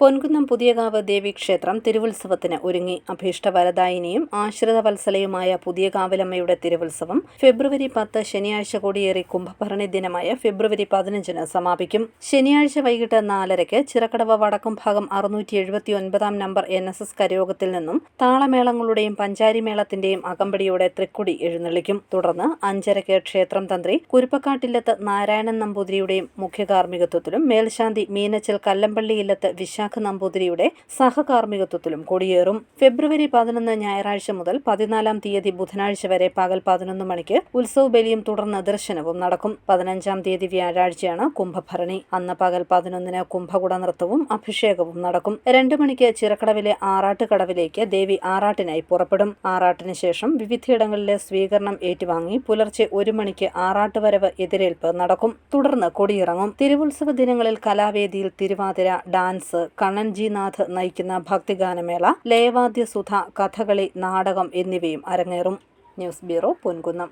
പൊൻകുന്നം പുതിയകാവ് ദേവീക്ഷേത്രം തിരുവുത്സവത്തിന് ഒരുങ്ങി. അഭീഷ്ടവരദായിനിയും ആശ്രിത വത്സലയുമായ പുതിയകാവിലമ്മയുടെ തിരുവുത്സവം ഫെബ്രുവരി പത്ത് ശനിയാഴ്ച കൊടിയേറി കുംഭഭരണി ദിനമായ ഫെബ്രുവരി പതിനഞ്ചിന് സമാപിക്കും. ശനിയാഴ്ച വൈകിട്ട് നാലരയ്ക്ക് ചിറക്കടവ് വടക്കും ഭാഗം അറുന്നൂറ്റി എഴുപത്തി ഒൻപതാം നമ്പർ എൻ എസ് എസ് കരയോഗത്തിൽ നിന്നും താളമേളങ്ങളുടെയും പഞ്ചാരിമേളത്തിന്റെയും അകമ്പടിയോടെ തൃക്കുടി എഴുന്നള്ളിക്കും. തുടർന്ന് അഞ്ചരയ്ക്ക് ക്ഷേത്രം തന്ത്രി കുരുപ്പക്കാട്ടില്ലത്ത് നാരായണൻ നമ്പൂതിരിയുടെയും മുഖ്യകാർമ്മികത്വത്തിലും മേൽശാന്തി മീനച്ചൽ കല്ലമ്പള്ളി ഇല്ലത്ത് വിശാഖ നമ്പൂതിരിയുടെ സഹകാർമ്മികത്വത്തിലും കൊടിയേറും. ഫെബ്രുവരി പതിനൊന്ന് ഞായറാഴ്ച മുതൽ പതിനാലാം തീയതി ബുധനാഴ്ച വരെ പകൽ പതിനൊന്ന് മണിക്ക് ഉത്സവ ബലിയും തുടർന്ന് ദർശനവും നടക്കും. പതിനഞ്ചാം തീയതി വ്യാഴാഴ്ചയാണ് കുംഭഭരണി. അന്ന് പകൽ പതിനൊന്നിന് കുംഭകുട നൃത്തവും അഭിഷേകവും നടക്കും. രണ്ടു മണിക്ക് ചിറക്കടവിലെ ആറാട്ടുകടവിലേക്ക് ദേവി ആറാട്ടിനായി പുറപ്പെടും. ആറാട്ടിന് ശേഷം വിവിധയിടങ്ങളിലെ സ്വീകരണം ഏറ്റുവാങ്ങി പുലർച്ചെ ഒരു മണിക്ക് ആറാട്ടുവരവ് എതിരേൽപ്പ് നടക്കും. തുടർന്ന് കൊടിയിറങ്ങും. തിരുവുത്സവ ദിനങ്ങളിൽ കലാവേദിയിൽ തിരുവാതിര ഡാൻസ് കണ്ണൻ ജി നാഥ് നയിക്കുന്ന ഭക്തിഗാനമേള ലയവാദ്യ സുധ കഥകളി നാടകം എന്നിവയും അരങ്ങേറും. News bureau Ponkunnam.